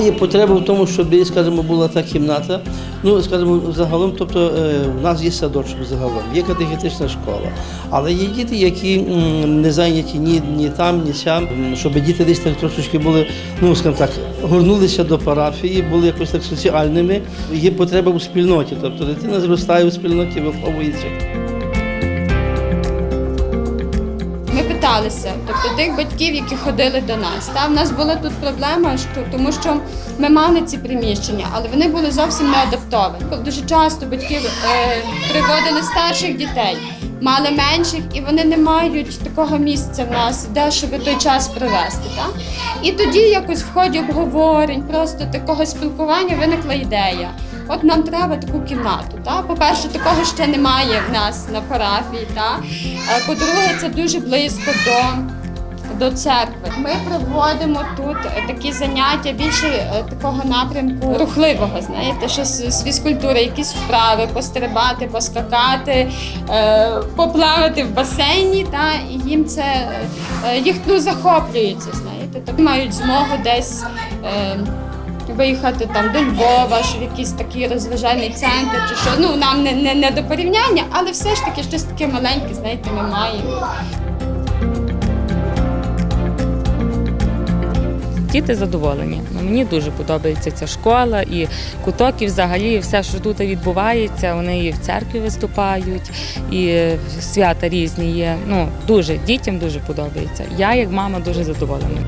є потреба в тому, щоб, скажімо, була та кімната. Ну, скажімо, загалом, тобто е, в нас є садочок загалом, є катехетична школа, але є діти, які не зайняті ні, ні там, ні сям, щоб діти десь так трошечки були, ну скажімо так, горнулися до парафії, були якось так соціальними. Є потреба у спільноті, тобто дитина зростає у спільноті, виховується. Питалися, тобто тих батьків, які ходили до нас. Та в нас була тут проблема, що тому що ми мали ці приміщення, але вони були зовсім не адаптовані. Дуже часто батьки е, приводили старших дітей, мали менших, і вони не мають такого місця в нас, де щоб той час провести. Та? І тоді якось в ході обговорень, просто такого спілкування виникла ідея. От нам треба таку кімнату. Та? По-перше, такого ще немає в нас на парафії. Та? Е, По-друге, це дуже близько до, до церкви. Ми проводимо тут такі заняття більше е, такого напрямку рухливого, знаєте, що з, фізкультури, якісь вправи, пострибати, поскакати, е, поплавати в басейні. Та? І їм це їх ну, захоплюється, знаєте, так мають змогу десь. Виїхати там до Львова, що в якийсь такий розважальний центр, чи що. Ну нам не, не, не до порівняння, але все ж таки щось таке маленьке, знаєте, ми маємо. Діти задоволені. Ну, мені дуже подобається ця школа і куток, і взагалі все, що тут відбувається. Вони і в церкві виступають, і свята різні є. Ну дуже дітям дуже подобається. Я як мама дуже задоволена.